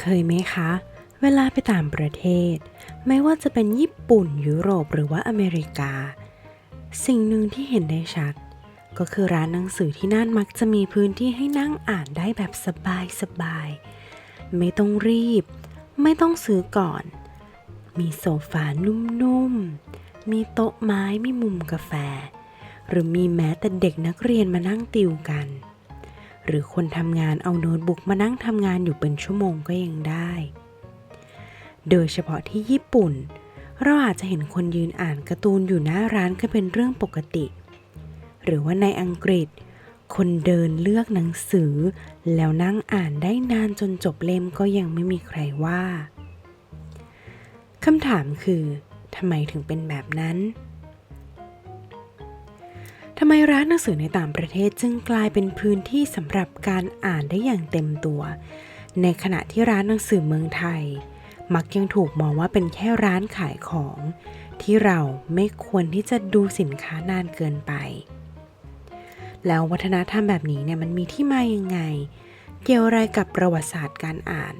เคยไหมคะ เวลาไปต่างประเทศ ไม่ว่าจะเป็นญี่ปุ่นยุโรปหรือว่าอเมริกา สิ่งหนึ่งที่เห็นได้ชัด ก็คือร้านหนังสือที่นั่นมักจะมีพื้นที่ให้นั่งอ่านได้แบบสบายๆไม่ต้องรีบ ไม่ต้องซื้อก่อน มีโซฟานุ่มๆ มีโต๊ะไม้มีมุมกาแฟ หรือมีแม้แต่เด็กนักเรียนมานั่งติวกัน หรือคนทำงานเอาโน้ตบุ๊กมานั่งทำงานอยู่เป็นชั่วโมงก็ยังได้ โดยเฉพาะที่ญี่ปุ่น เราอาจจะเห็นคนยืนอ่านการ์ตูนอยู่หน้าร้านก็เป็นเรื่องปกติ หรือว่าในอังกฤษ คนเดินเลือกหนังสือ แล้วนั่งอ่านได้นานจนจบเล่มก็ยังไม่มีใครว่าคำถามคือทำไมถึงเป็นแบบนั้น ทำไมร้านหนังสือในต่างประเทศจึงกลายเป็นพื้นที่สำหรับการอ่านได้อย่างเต็มตัว ในขณะที่ร้านหนังสือเมืองไทย มักยังถูกมองว่าเป็นแค่ร้านขายของ ที่เราไม่ควรที่จะดูสินค้านานเกินไป แล้ววัฒนธรรมแบบนี้เนี่ยมันมีที่มายังไง เกี่ยวอะไรกับประวัติศาสตร์การอ่าน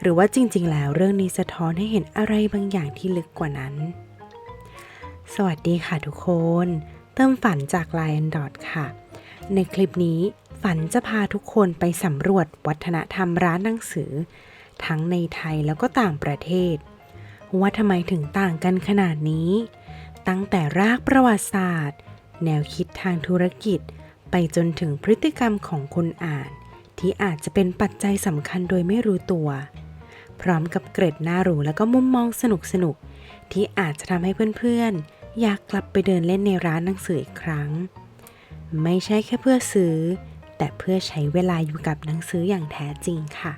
หรือว่าจริง ๆ แล้วเรื่องนี้สะท้อนให้เห็นอะไรบางอย่างที่ลึกกว่านั้น สวัสดีค่ะทุกคน เติมฝันจาก Lion Dot ค่ะ ในคลิปนี้ฝันจะพาทุกคนไปสำรวจวัฒนธรรมร้านหนังสือ ทั้งในไทยแล้วก็ต่างประเทศ ว่าทำไมถึงต่างกันขนาดนี้ ตั้งแต่รากประวัติศาสตร์ แนวคิดทางธุรกิจ ไปจนถึงพฤติกรรมของคนอ่าน ที่อาจจะเป็นปัจจัยสำคัญโดยไม่รู้ตัว พร้อมกับเกร็ดน่ารู้และก็มุมมองสนุกๆที่อาจจะทำให้เพื่อนๆ อยากกลับไปเดินเล่นในร้านหนังสืออีกครั้ง ไม่ใช่แค่เพื่อซื้อ แต่เพื่อใช้เวลาอยู่กับหนังสืออย่างแท้จริงค่ะ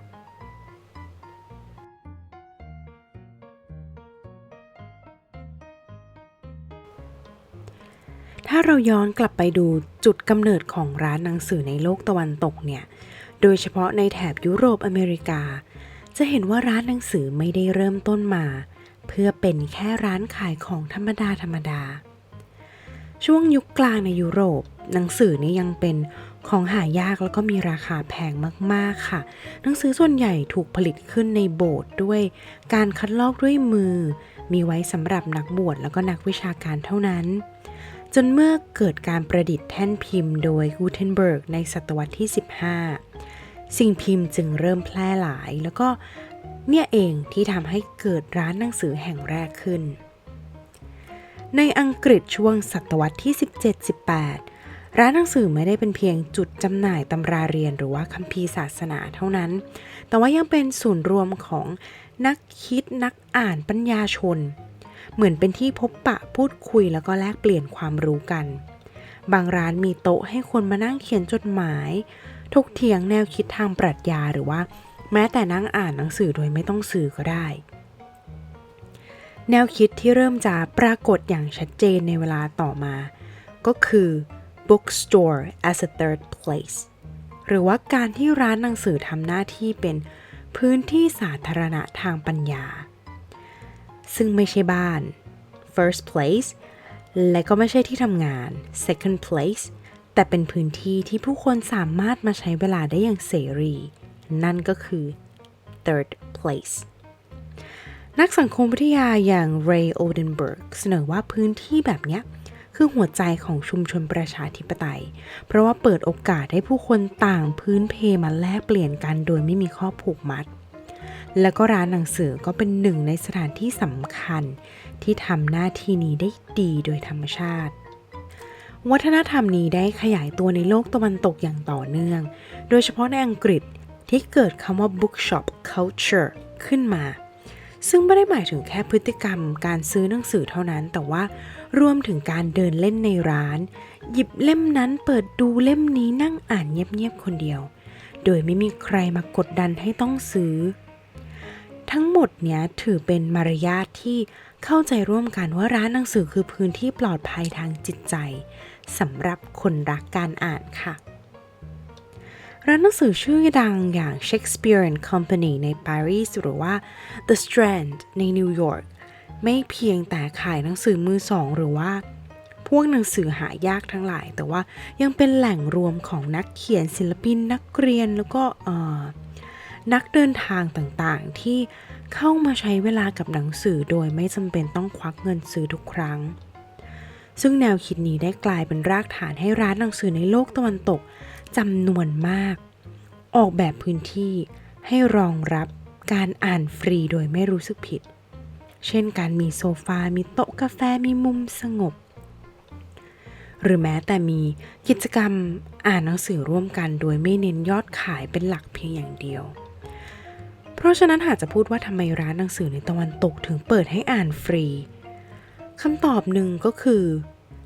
ถ้าเราย้อนกลับไปดูจุดกำเนิดของร้านหนังสือในโลกตะวันตกเนี่ย โดยเฉพาะในแถบยุโรปอเมริกา จะเห็นว่าร้านหนังสือไม่ได้เริ่มต้นมา เพื่อเป็นแค่ร้านขายของธรรมดาธรรมดา ช่วงยุคกลางในยุโรป หนังสือนี่ยังเป็นของหายากแล้วก็มีราคาแพงมากๆค่ะ หนังสือส่วนใหญ่ถูกผลิตขึ้นในโบสถ์ด้วย การคัดลอกด้วยมือ มีไว้สำหรับนักบวชแล้วก็นักวิชาการเท่านั้น จนเมื่อเกิดการประดิษฐ์แท่นพิมพ์โดยกูเทนเบิร์กในศตวรรษที่ 15 สิ่งพิมพ์จึงเริ่มแพร่หลาย แล้วก็ เนี่ยเองที่ทำให้เกิดร้านหนังสือแห่งแรกขึ้น ในอังกฤษช่วงศตวรรษที่ 17-18 ร้านหนังสือไม่ได้เป็นเพียงจุดจำหน่ายตำราเรียนหรือว่าคัมภีร์ศาสนาเท่านั้น แต่ว่ายังเป็นศูนย์รวมของนักคิดนักอ่านปัญญาชน เหมือนเป็นที่พบปะพูดคุยแล้วก็แลกเปลี่ยนความรู้กัน บางร้านมีโต๊ะให้คนมานั่งเขียนจดหมาย ถกเถียงแนวคิดทางปรัชญาหรือว่า แม้แต่นั่งอ่านหนังสือโดยไม่ต้องซื้อก็ได้ แนวคิดที่เริ่มจะปรากฏอย่างชัดเจนในเวลาต่อมา ก็คือ bookstore as a third place หรือว่าการที่ร้านหนังสือทำหน้าที่เป็นพื้นที่สาธารณะทางปัญญา ซึ่งไม่ใช่บ้าน first place และก็ไม่ใช่ที่ทำงาน second place แต่เป็นพื้นที่ที่ผู้คนสามารถมาใช้เวลาได้อย่างเสรี นั่นก็คือ third place นักสังคมวิทยาอย่างเรย์โอเดนเบิร์กเสนอว่าพื้นที่แบบนี้คือหัวใจของชุมชนประชาธิปไตย เพราะว่าเปิดโอกาสให้ผู้คนต่างพื้นเพมาแลกเปลี่ยนกันโดยไม่มีข้อผูกมัด แล้วก็ร้านหนังสือก็เป็นหนึ่งในสถานที่สำคัญ ที่ทำหน้าที่นี้ได้ดีโดยธรรมชาติ วัฒนธรรมนี้ได้ขยายตัวในโลกตะวันตกอย่างต่อเนื่อง โดยเฉพาะในอังกฤษ ที่เกิดคำว่า bookshop culture ขึ้นมา ซึ่งไม่ได้หมายถึงแค่พฤติกรรมการซื้อหนังสือเท่านั้น แต่ว่ารวมถึงการเดินเล่นในร้าน หยิบเล่มนั้นเปิดดูเล่มนี้นั่งอ่านเงียบๆคนเดียว โดยไม่มีใครมากดดันให้ต้องซื้อ ทั้งหมดเนี้ยถือเป็นมารยาทที่เข้าใจร่วมกันว่าร้านหนังสือคือพื้นที่ปลอดภัยทางจิตใจสำหรับคนรักการอ่านค่ะ ร้านหนังสือชื่อดังอย่าง Shakespeare and Company ในปารีสหรือว่า The Strand ในนิวยอร์กไม่เพียงแต่ขายหนังสือมือสองหรือว่า พวกหนังสือหายากทั้งหลาย แต่ว่ายังเป็นแหล่งรวมของนักเขียนศิลปินนักเรียนแล้วก็นักเดินทางต่างๆ ที่เข้ามาใช้เวลากับหนังสือโดยไม่จำเป็นต้องควักเงินซื้อทุกครั้ง ซึ่งแนวคิดนี้ได้กลายเป็นรากฐานให้ร้านหนังสือในโลกตะวันตก จำนวนมาก ออกแบบพื้นที่ให้รองรับการอ่านฟรีโดยไม่รู้สึกผิด เช่นการมีโซฟา มีโต๊ะกาแฟ มีมุมสงบ หรือแม้แต่มีกิจกรรมอ่านหนังสือร่วมกัน โดยไม่เน้นยอดขายเป็นหลักเพียงอย่างเดียว เพราะฉะนั้นหากจะพูดว่าทำไมร้านหนังสือในตะวันตกถึงเปิดให้อ่านฟรีคำตอบหนึ่งก็คือ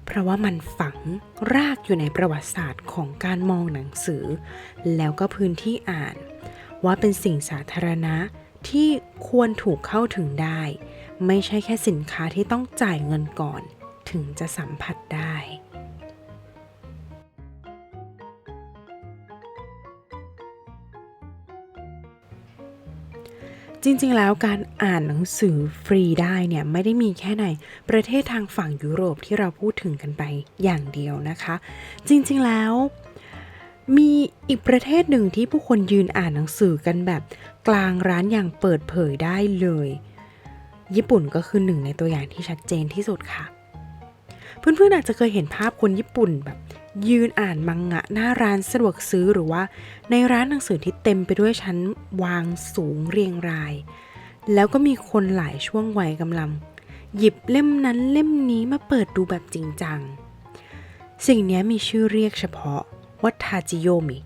เพราะว่ามันฝังรากอยู่ในประวัติศาสตร์ของการมองหนังสือ แล้วก็พื้นที่อ่าน ว่าเป็นสิ่งสาธารณะที่ควรถูกเข้าถึงได้ ไม่ใช่แค่สินค้าที่ต้องจ่ายเงินก่อน ถึงจะสัมผัสได้ จริงๆ แล้วการอ่านหนังสือฟรีได้เนี่ยไม่ได้มีแค่ในประเทศทางฝั่งยุโรปที่เราพูดถึงกันไปอย่างเดียวนะคะ จริงๆแล้วมีอีกประเทศหนึ่งที่ผู้คนยืนอ่านหนังสือกันแบบกลางร้านอย่างเปิดเผยได้เลย ญี่ปุ่นก็คือหนึ่งในตัวอย่างที่ชัดเจนที่สุดค่ะ เพื่อนๆอาจจะเคยเห็นภาพคนญี่ปุ่นแบบ ยืนอ่านมังงะหน้าร้านสะดวกซื้อหรือว่า ในร้านหนังสือที่เต็มไปด้วยชั้นวางสูงเรียงราย แล้วก็มีคนหลายช่วงวัยกำลัง หยิบเล่มนั้นเล่มนี้มาเปิดดูแบบจริงจัง สิ่งนี้มีชื่อเรียกเฉพาะว่าทาจิโยมิ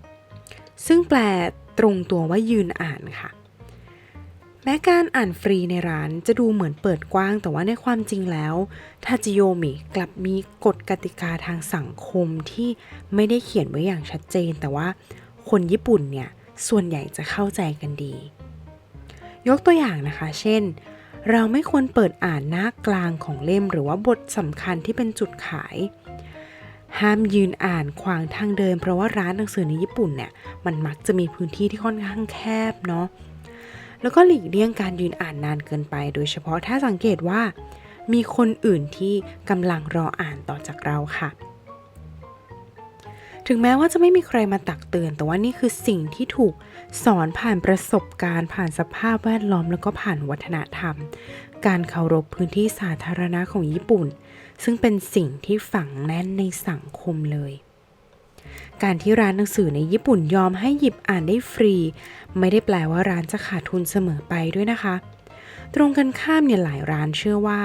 ซึ่งแปลตรงตัวว่ายืนอ่านค่ะ แม้การอ่านฟรีในร้านจะดูเหมือนเปิดกว้าง แต่ว่าในความจริงแล้วทาจิโยมิกลับมีกฎกติกาทางสังคมที่ไม่ได้เขียนไว้อย่างชัดเจน แต่ว่าคนญี่ปุ่นเนี่ยส่วนใหญ่จะเข้าใจกันดี ยกตัวอย่างนะคะ เช่น เราไม่ควรเปิดอ่านหน้ากลางของเล่มหรือว่าบทสำคัญที่เป็นจุดขาย ห้ามยืนอ่านขวางทางเดิน เพราะว่าร้านหนังสือในญี่ปุ่นเนี่ยมันมักจะมีพื้นที่ที่ค่อนข้างแคบเนาะ แล้วก็หลีกเลี่ยงการยืนอ่านนานเกินไป โดยเฉพาะถ้าสังเกตว่า มีคนอื่นที่กำลังรออ่านต่อจากเราค่ะ ถึงแม้ว่าจะไม่มีใครมาตักเตือน แต่ว่านี่คือสิ่งที่ถูกสอนผ่านประสบการณ์ ผ่านสภาพแวดล้อมแล้วก็ผ่านวัฒนธรรม การเคารพพื้นที่สาธารณะของญี่ปุ่น ซึ่งเป็นสิ่งที่ฝังแน่นในสังคมเลย การที่ร้านหนังสือในญี่ปุ่นยอมให้หยิบอ่านได้ฟรี ไม่ได้แปลว่าร้านจะขาดทุนเสมอไปด้วยนะคะ ตรงกันข้ามเนี่ยหลายร้านเชื่อว่า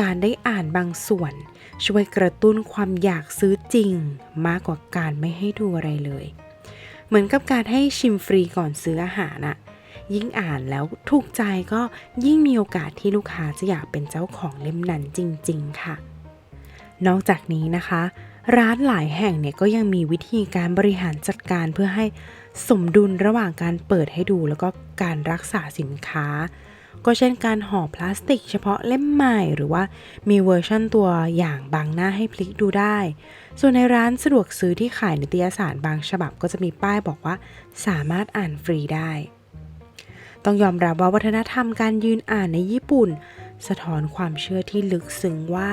การได้อ่านบางส่วน ช่วยกระตุ้นความอยากซื้อจริง มากกว่าการไม่ให้ดูอะไรเลย เหมือนกับการให้ชิมฟรีก่อนซื้ออาหารอะยิ่งอ่านแล้วถูกใจก็ยิ่งมีโอกาสที่ลูกค้าจะอยากเป็นเจ้าของเล่มนั้นจริง ๆ ค่ะ นอกจากนี้นะคะ ร้านหลายแห่งเนี่ยก็ยังมีวิธีการบริหารจัดการเพื่อให้สมดุลระหว่างการเปิดให้ดูแล้วก็การรักษาสินค้า ก็เช่นการห่อพลาสติก เฉพาะเล่มใหม่หรือว่ามีเวอร์ชั่นตัวอย่างบางหน้าให้พลิกดูได้ ส่วนในร้านสะดวกซื้อที่ขายนิตยสารบางฉบับก็จะมีป้ายบอกว่าสามารถอ่านฟรีได้ ต้องยอมรับว่าวัฒนธรรมการยืนอ่านในญี่ปุ่น สะท้อนความเชื่อที่ลึกซึ้งว่า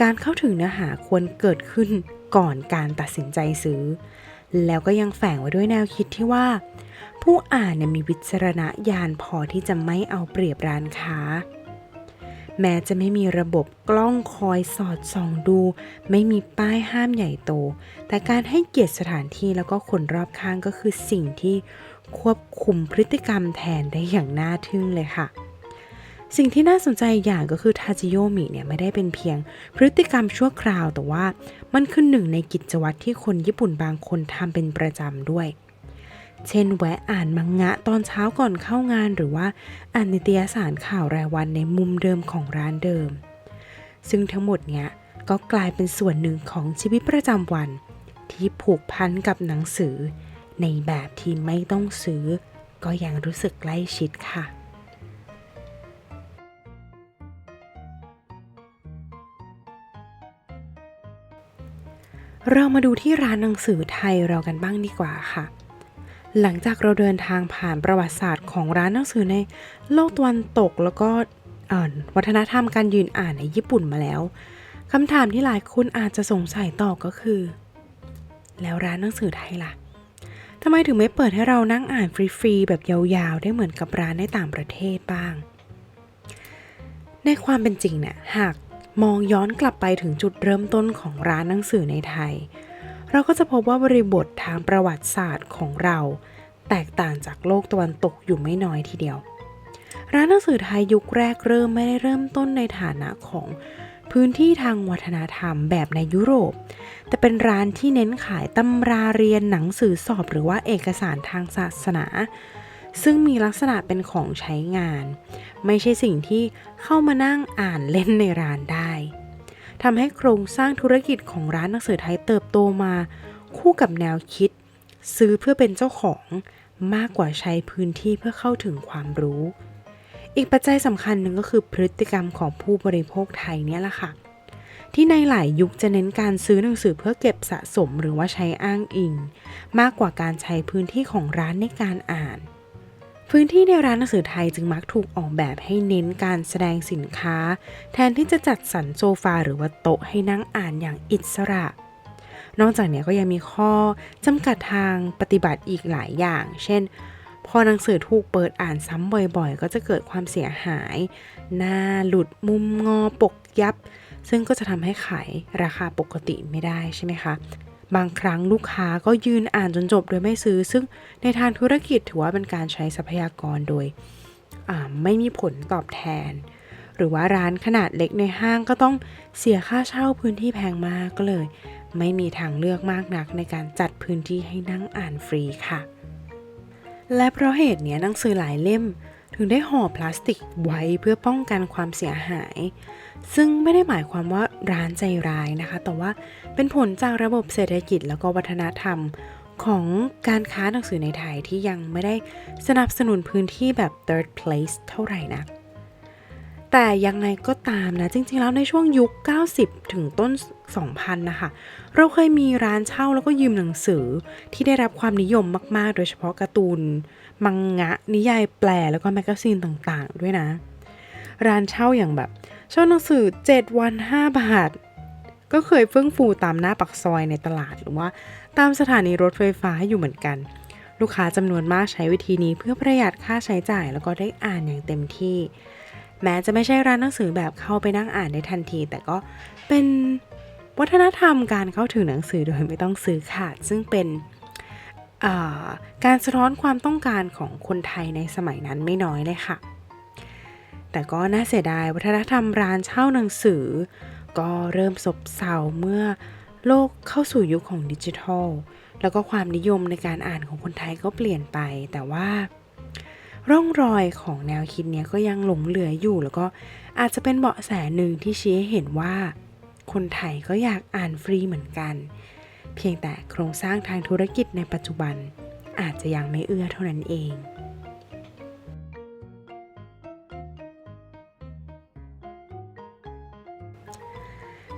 การเข้าถึงเนื้อหาควรเกิดขึ้นก่อนการตัดสินใจซื้อ แล้วก็ยังแฝงไว้ด้วยแนวคิดที่ว่า ผู้อ่านมีวิจารณญาณพอที่จะไม่เอาเปรียบร้านค้า แม้จะไม่มีระบบกล้องคอยสอดส่องดู ไม่มีป้ายห้ามใหญ่โต แต่การให้เกียรติสถานที่แล้วก็คนรอบข้างก็คือสิ่งที่ควบคุมพฤติกรรมแทนได้อย่างน่าทึ่งเลยค่ะ สิ่งที่น่าสนใจอย่างก็คือทาจิโยมิเนี่ยไม่ได้เป็นเพียงพฤติกรรมชั่วคราวแต่ว่ามันคือหนึ่งในกิจวัตรที่คนญี่ปุ่นบางคนทำเป็นประจำด้วย เช่นแวะอ่านมังงะตอนเช้าก่อนเข้างานหรือว่าอ่านนิตยสารข่าวรายวันในมุมเดิมของร้านเดิม ซึ่งทั้งหมดเนี้ยก็กลายเป็นส่วนหนึ่งของชีวิตประจำวัน ที่ผูกพันกับหนังสือ ในแบบที่ไม่ต้องซื้อ ก็ยังรู้สึกใกล้ชิดค่ะ เรามาดูที่ร้านหนังสือไทยเรากันบ้างดีกว่าค่ะ หลังจากเราเดินทางผ่านประวัติศาสตร์ของร้านหนังสือในโลกตะวันตกแล้วก็วัฒนธรรมการยืนอ่านในญี่ปุ่นมาแล้วคำถามที่หลายคนอาจจะสงสัยต่อก็คือ แล้วร้านหนังสือไทยล่ะทำไมถึงไม่เปิดให้เรานั่งอ่านฟรีๆแบบยาวๆ ได้เหมือนกับร้านในต่างประเทศบ้าง ในความเป็นจริงเนี่ยหาก มองย้อนกลับไปถึงจุดเริ่มต้นของร้านหนังสือในไทย เราก็จะพบว่าบริบททางประวัติศาสตร์ของเรา แตกต่างจากโลกตะวันตกอยู่ไม่น้อยทีเดียว ร้านหนังสือไทยยุคแรกเริ่มไม่ได้เริ่มต้นในฐานะของพื้นที่ทางวัฒนธรรมแบบในยุโรป แต่เป็นร้านที่เน้นขายตำราเรียนหนังสือสอบหรือว่าเอกสารทางศาสนา ซึ่งมีลักษณะเป็นของใช้งาน ไม่ใช่สิ่งที่เข้ามานั่งอ่านเล่นในร้านได้ทำให้โครงสร้างธุรกิจของร้านหนังสือไทยเติบโตมา คู่กับแนวคิด ซื้อเพื่อเป็นเจ้าของมากกว่าใช้พื้นที่เพื่อเข้าถึงความรู้ อีกปัจจัยสำคัญหนึ่งก็คือพฤติกรรมของผู้บริโภคไทยเนี่ยแหละค่ะ ที่ในหลายยุคจะเน้นการซื้อหนังสือเพื่อเก็บสะสมหรือว่าใช้อ้างอิง มากกว่าการใช้พื้นที่ของร้านในการอ่าน พื้นที่ในร้านหนังสือไทยจึงมักถูกออกแบบให้เน้นการแสดงสินค้า แทนที่จะจัดสรรโซฟาหรือว่าโต๊ะให้นั่งอ่านอย่างอิสระ นอกจากนี้ก็ยังมีข้อจำกัดทางปฏิบัติอีกหลายอย่าง เช่น พอหนังสือถูกเปิดอ่านซ้ำบ่อยๆ ก็จะเกิดความเสียหาย หน้าหลุดมุมงอปกยับ ซึ่งก็จะทำให้ขายราคาปกติไม่ได้ใช่ไหมคะ บางครั้งลูกค้าก็ยืนอ่านจนจบโดยไม่ซื้อ ซึ่งในทางธุรกิจถือว่าเป็นการใช้ทรัพยากรโดยไม่มีผลตอบแทน หรือว่าร้านขนาดเล็กในห้างก็ต้องเสียค่าเช่าพื้นที่แพงมากก็เลย ไม่มีทางเลือกมากนักในการจัดพื้นที่ให้นั่งอ่านฟรีค่ะ และเพราะเหตุนี้หนังสือหลายเล่ม ถึงได้ห่อพลาสติกไว้เพื่อป้องกันความเสียหาย ซึ่งไม่ได้หมายความว่าร้านใจร้ายนะคะ แต่ว่าเป็นผลจากระบบเศรษฐกิจแล้วก็วัฒนธรรมของการค้าหนังสือในไทยที่ยังไม่ได้สนับสนุนพื้นที่แบบ third place เท่าไหร่นะแต่ยังไงก็ตามนะจริงๆแล้วในช่วงยุค 90 ถึงต้น 2000 นะคะเราเคยมีร้านเช่าแล้วก็ยืมหนังสือที่ได้รับความนิยมมากๆ โดยเฉพาะการ์ตูน มังงะ นิยายแปลแล้วก็แมกกาซีนต่างๆ ด้วยนะ ร้านเช่าอย่างแบบ เช่าหนังสือ 7 วัน 5 บาท ก็เคยเฟื่องฟูตามหน้าปักซอยในตลาดหรือว่า ตามสถานีรถไฟฟ้าอยู่เหมือนกัน ลูกค้าจำนวนมากใช้วิธีนี้เพื่อประหยัดค่าใช้จ่ายแล้วก็ได้อ่านอย่างเต็มที่ แม้จะไม่ใช่ร้านหนังสือแบบเข้าไปนั่งอ่านได้ทันที แต่ก็เป็นวัฒนธรรมการเข้าถึงหนังสือโดยไม่ต้องซื้อขาด ซึ่งเป็นการสะท้อนความต้องการของคนไทยในสมัยนั้นไม่น้อยเลยค่ะ แต่ก็น่าเสียดายวัฒนธรรมร้านเช่าหนังสือ ก็เริ่มซบเซาเมื่อโลกเข้าสู่ยุคของดิจิทัล แล้วก็ความนิยมในการอ่านของคนไทยก็เปลี่ยนไป แต่ว่าร่องรอยของแนวคิดเนี้ยก็ยังหลงเหลืออยู่ แล้วก็อาจจะเป็นเบาะแสหนึ่งที่ชี้ให้เห็นว่า คนไทยก็อยากอ่านฟรีเหมือนกัน เพียงแต่โครงสร้างทางธุรกิจในปัจจุบัน อาจจะยังไม่เอื้อเท่านั้นเอง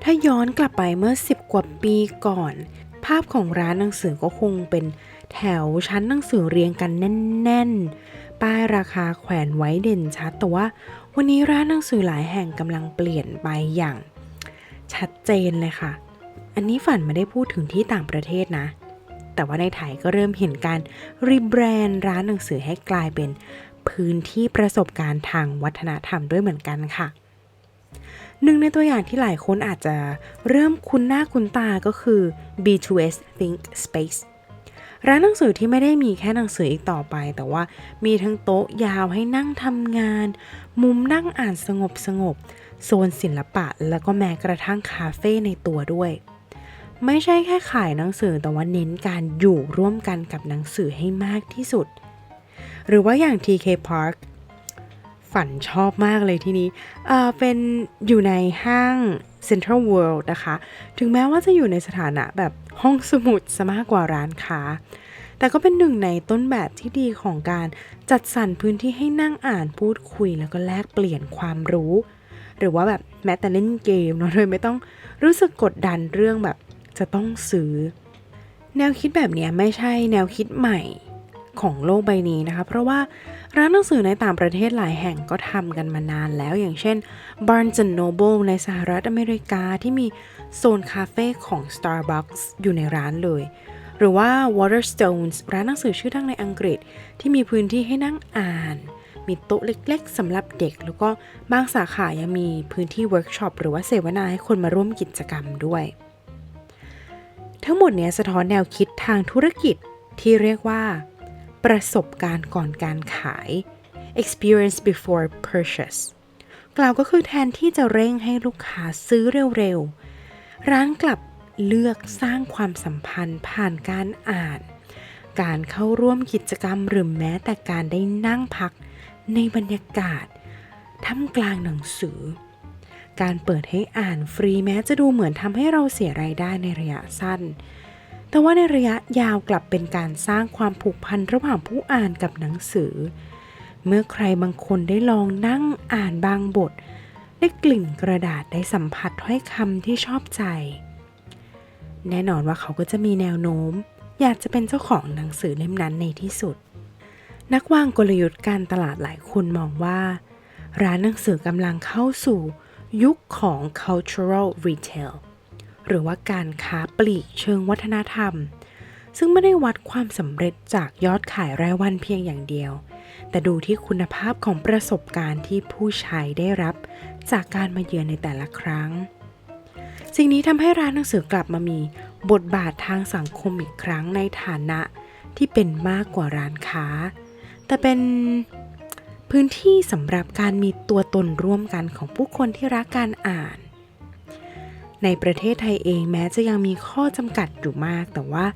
ถ้าย้อนกลับไปเมื่อ 10 กว่าปีก่อน ภาพของร้านหนังสือก็คงเป็นแถวชั้นหนังสือเรียงกันแน่น ๆ ป้ายราคาแขวนไว้เด่นชัด แต่ว่าวันนี้ร้านหนังสือหลายแห่งกำลังเปลี่ยนไปอย่าง ชัดเจนเลยค่ะ อันนี้ฝันไม่ได้พูดถึงที่ต่างประเทศนะ แต่ว่าในไทยก็เริ่มเห็นการรีแบรนด์ร้านหนังสือให้กลายเป็นพื้นที่ประสบการณ์ทางวัฒนธรรมด้วยเหมือนกันค่ะ หนึ่งในตัวอย่างที่หลายคนอาจจะเริ่มคุ้นหน้าคุ้นตาก็คือ B2S Think Space ร้านหนังสือที่ไม่ได้มีแค่หนังสืออีกต่อไป แต่ว่ามีทั้งโต๊ะยาวให้นั่งทำงาน มุมนั่งอ่านสงบสงบโซนศิลปะแล้วก็แม้กระทั่งคาเฟ่ในตัวด้วย ไม่ใช่แค่ขายหนังสือแต่ว่าเน้นการอยู่ร่วมกันกับหนังสือให้มากที่สุด หรือว่าอย่าง TK Park ฝันชอบมากเลยที่นี้เอ่อเป็นอยู่ในห้าง Central World นะคะ ถึงแม้ว่าจะอยู่ในสถานะแบบห้องสมุดซะมากกว่าร้านค้า แต่ก็เป็นหนึ่งในต้นแบบที่ดีของการจัดสรรพื้นที่ให้นั่งอ่านพูดคุยแล้วก็แลกเปลี่ยนความรู้ หรือว่าแบบแม้แต่เล่นเกมเนาะโดยไม่ต้องรู้สึกกดดันเรื่องแบบจะต้องซื้อ แนวคิดแบบนี้ไม่ใช่แนวคิดใหม่ ของโลกใบนี้นะคะ เพราะว่าร้านหนังสือในต่างประเทศหลายแห่งก็ทำกันมานานแล้วอย่างเช่น Barnes Noble ในสหรัฐอเมริกาที่มีโซนคาเฟ่ของ Starbucks อยู่ในร้านเลย หรือว่า Waterstones ร้านหนังสือชื่อดังในอังกฤษ ที่มีพื้นที่ให้นั่งอ่าน มีโต๊ะเล็กๆสำหรับเด็ก แล้วก็บางสาขายังมีพื้นที่เวิร์กช็อปหรือว่าเสวนาให้คนมาร่วมกิจกรรมด้วย ทั้งหมดเนี้ยสะท้อนแนวคิดทางธุรกิจที่เรียกว่า ประสบการณ์ก่อนการขาย experience before purchase กล่าวก็คือแทนที่จะเร่งให้ลูกค้าซื้อเร็วๆ ร้านกลับเลือกสร้างความสัมพันธ์ผ่านการอ่าน การเข้าร่วมกิจกรรมหรือแม้แต่การได้นั่งพักในบรรยากาศท่ามกลางหนังสือ การเปิดให้อ่านฟรีแม้จะดูเหมือนทำให้เราเสียรายได้ในระยะสั้น แต่ว่าในระยะยาวกลับเป็นการสร้างความผูกพันระหว่างผู้อ่านกับหนังสือ เมื่อใครบางคนได้ลองนั่งอ่านบางบท ได้กลิ่นกระดาษได้สัมผัสถ้อยคำที่ชอบใจ แน่นอนว่าเขาก็จะมีแนวโน้ม อยากจะเป็นเจ้าของหนังสือเล่มนั้นในที่สุด นักวางกลยุทธ์การตลาดหลายคนมองว่า ร้านหนังสือกำลังเข้าสู่ยุคของ cultural retail หรือว่าการค้าปลีกเชิงวัฒนธรรม ซึ่งไม่ได้วัดความสำเร็จจากยอดขายรายวันเพียงอย่างเดียว แต่ดูที่คุณภาพของประสบการณ์ที่ผู้ใช้ได้รับจากการมาเยือนในแต่ละครั้ง สิ่งนี้ทำให้ร้านหนังสือกลับมามีบทบาททางสังคมอีกครั้งในฐานะที่เป็นมากกว่าร้านค้า แต่เป็นพื้นที่สำหรับการมีตัวตนร่วมกันของผู้คนที่รักการอ่าน ในประเทศไทยเองแม้จะยังมีข้อจำกัดอยู่มาก แต่ว่า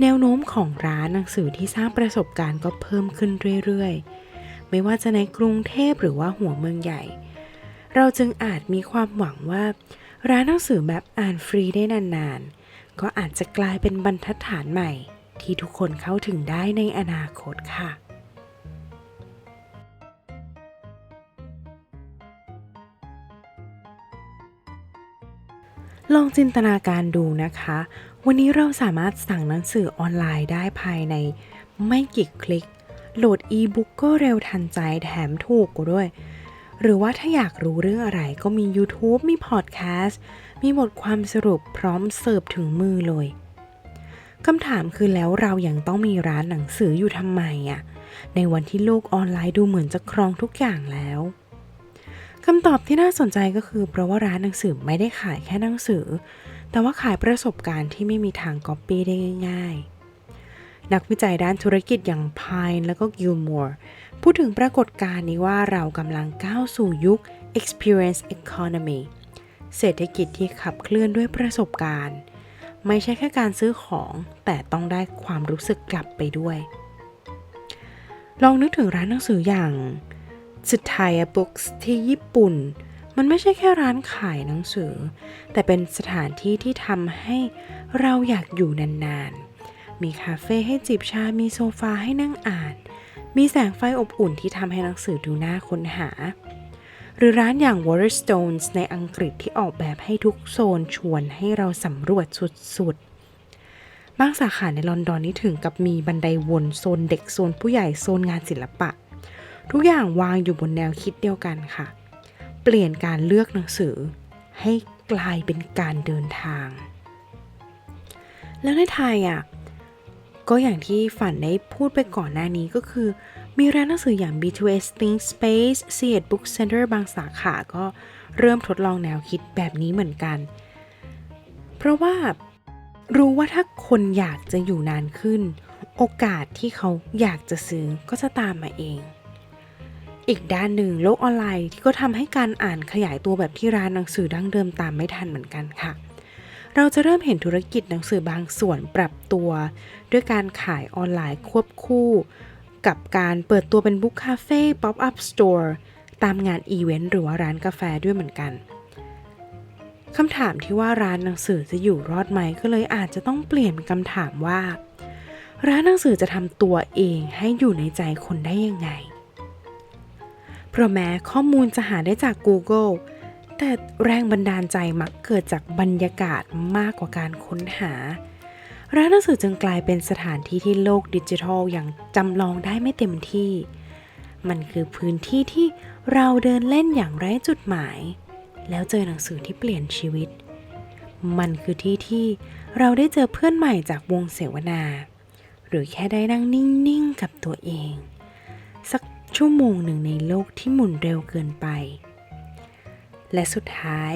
แนวโน้มของร้านหนังสือที่สร้างประสบการณ์ก็เพิ่มขึ้นเรื่อยๆ ไม่ว่าจะในกรุงเทพหรือว่าหัวเมืองใหญ่ เราจึงอาจมีความหวังว่า ร้านหนังสือแบบอ่านฟรีได้นานๆ ก็อาจจะกลายเป็นบรรทัดฐานใหม่ ที่ทุกคนเข้าถึงได้ในอนาคตค่ะ ลองจินตนาการดูนะคะ วันนี้เราสามารถสั่งหนังสือออนไลน์ได้ภายใน ไม่กี่คลิก โหลดอีบุ๊กก็เร็วทันใจแถมถูกกว่าด้วย หรือว่าถ้าอยากรู้เรื่องอะไรก็มี YouTube มีพอดแคสต์มีบทความสรุปพร้อมเสิร์ฟถึงมือเลยคำถามคือแล้วเรายัางต้องมีร้านหนังสืออยู่ทำไมอะในวันที่โลกออนไลน์ดูเหมือนจะครองทุกอย่างแล้ว คำตอบที่น่าสนใจก็คือเพราะว่าร้านหนังสือไม่ได้ขายแค่หนังสือ แต่ว่าขายประสบการณ์ที่ไม่มีทางก๊อปปี้ได้ง่ายๆ นักวิจัยด้านธุรกิจอย่าง Pine แล้วก็ Gilmore พูดถึงปรากฏการณ์นี้ว่าเรากำลังก้าวสู่ยุค experience economy เศรษฐกิจที่ขับเคลื่อนด้วยประสบการณ์ ไม่ใช่แค่การซื้อของ แต่ต้องได้ความรู้สึกกลับไปด้วย ลองนึกถึงร้านหนังสืออย่าง s u t a y a Books ที่ญี่ปุ่น มันไม่ใช่แค่ร้านขายหนังสือ แต่เป็นสถานที่ที่ทำให้เราอยากอยู่นานๆ มีคาเฟ่ให้จิบชา มีโซฟาให้นั่งอ่าน มีแสงไฟอบอุ่นที่ทำให้หนังสือดูน่าค้นหา หรือร้านอย่าง Waterstones ในอังกฤษที่ออกแบบให้ทุกโซนชวนให้เราสำรวจสุดๆบางสาขาในลอนดอนนี้ถึงกับมีบันไดวนโซนเด็กโซนผู้ใหญ่โซนงานศิลปะ ทุกอย่างวางอยู่บนแนวคิดเดียวกันค่ะ เปลี่ยนการเลือกหนังสือ ให้กลายเป็นการเดินทาง แล้วในไทยอะก็อย่างที่ฝันได้พูดไปก่อนหน้านี้ก็คือ มีร้านหนังสืออย่าง B2S Think Space s e a t Book Center บางสาขาก็เริ่มทดลองแนวคิดแบบนี้เหมือนกัน เพราะว่ารู้ว่าถ้าคนอยากจะอยู่นานขึ้น โอกาสที่เขาอยากจะซื้อก็จะตามมาเอง อีกด้านหนึ่งโลกออนไลน์ที่ก็ทำให้การอ่านขยายตัวแบบที่ร้านหนังสือดั้งเดิมตามไม่ทันเหมือนกันค่ะ เราจะเริ่มเห็นธุรกิจหนังสือบางส่วนปรับตัว ด้วยการขายออนไลน์ควบคู่ กับการเปิดตัวเป็นบุ๊กคาเฟ่ป๊อปอัพสโตร์ตามงานอีเวนต์หรือว่าร้านกาแฟด้วยเหมือนกันคำถามที่ว่าร้านหนังสือจะอยู่รอดไหมก็เลยอาจจะต้องเปลี่ยนเป็นคำถามว่า ร้านหนังสือจะทำตัวเองให้อยู่ในใจคนได้ยังไง เพราะแม้ข้อมูลจะหาได้จาก Google แต่แรงบันดาลใจมักเกิดจากบรรยากาศมากกว่าการค้นหา ร้านหนังสือจึงกลายเป็นสถานที่ที่โลกดิจิทัลอย่างจำลองได้ไม่เต็มที่ มันคือพื้นที่ที่เราเดินเล่นอย่างไร้จุดหมาย แล้วเจอหนังสือที่เปลี่ยนชีวิต มันคือที่ที่เราได้เจอเพื่อนใหม่จากวงเสวนา หรือแค่ได้นั่งนิ่งๆกับตัวเอง ชั่วโมงหนึ่งในโลกที่หมุนเร็วเกินไป และสุดท้าย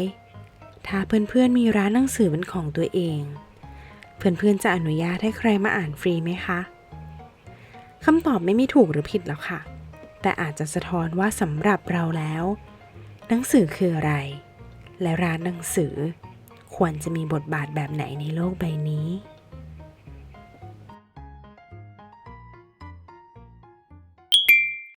ถ้าเพื่อนๆมีร้านหนังสือเป็นของตัวเอง เพื่อนๆจะอนุญาตให้ใครมาอ่านฟรีไหมคะคำตอบไม่มีถูกหรือผิดแล้วค่ะ แต่อาจจะสะท้อนว่าสำหรับเราแล้ว หนังสือคืออะไร และร้านหนังสือ ควรจะมีบทบาทแบบไหนในโลกใบนี้